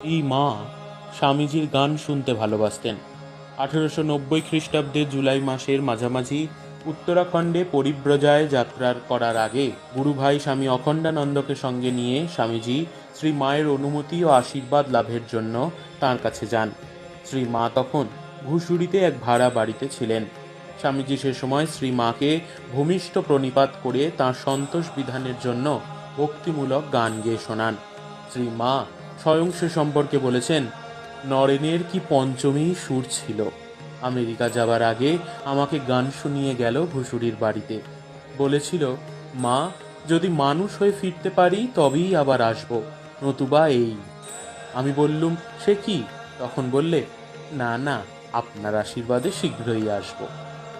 এই মা স্বামীজির গান শুনতে ভালোবাসতেন। আঠেরোশো নব্বই খ্রিস্টাব্দে জুলাই মাসের মাঝামাঝি উত্তরাখণ্ডে পরিব্রজায় যাত্রার করার আগে গুরুভাই স্বামী অখণ্ডানন্দকে সঙ্গে নিয়ে স্বামীজি শ্রী মায়ের অনুমতি ও আশীর্বাদ লাভের জন্য তার কাছে যান। শ্রী মা তখন ঘুষুরিতে এক ভাড়া বাড়িতে ছিলেন। স্বামীজি সে সময় শ্রী মাকে ভূমিষ্ঠ প্রণিপাত করে তাঁর সন্তোষ বিধানের জন্য ভক্তিমূলক গান গেয়ে শোনান। শ্রী মা স্বয়ং সে সম্পর্কে বলেছেন, নরেনের কি পঞ্চমী সুর ছিল? আমেরিকা যাবার আগে আমাকে গান শুনিয়ে গেল ঘুষুরির বাড়িতে। বলেছিল, মা, যদি মানুষ হয়ে ফিরতে পারি, তবেই আবার আসব, নতুবা এই। আমি বললুম, সে কি? তখন বললে, না না, আপনার আশীর্বাদে শীঘ্রই আসব।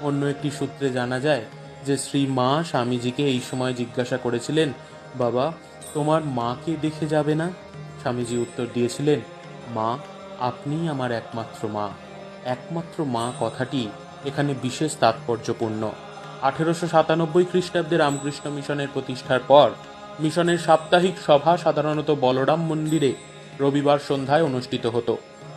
অন্য একটি সূত্রে জানা যায় যে, শ্রী মা স্বামীজিকে এই সময় জিজ্ঞাসা করেছিলেন, বাবা, তোমার মাকে দেখে যাবে না? স্বামীজি উত্তর দিয়েছিলেন, মা আপনি আমার একমাত্র মা। একমাত্র মা কথাটি এখানে বিশেষ তাৎপর্যপূর্ণ। আঠেরোশো সাতানব্বই খ্রিস্টাব্দে রামকৃষ্ণ মিশনের প্রতিষ্ঠার পর, মিশনের সাপ্তাহিক সভা সাধারণত বলরাম মন্দিরে রবিবার সন্ধ্যায় অনুষ্ঠিত হতো।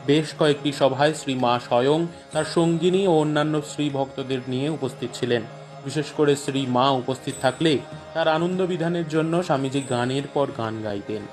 বেশ কয়েকটি সভায় শ্রী মা স্বয়ং তার সঙ্গিনী ও অন্যান্য শ্রী ভক্তদের নিয়ে উপস্থিত ছিলেন। বিশেষ করে শ্রী মা উপস্থিত থাকলে তার আনন্দ বিধানের জন্য স্বামীজি গানের পর গান গাইতেন।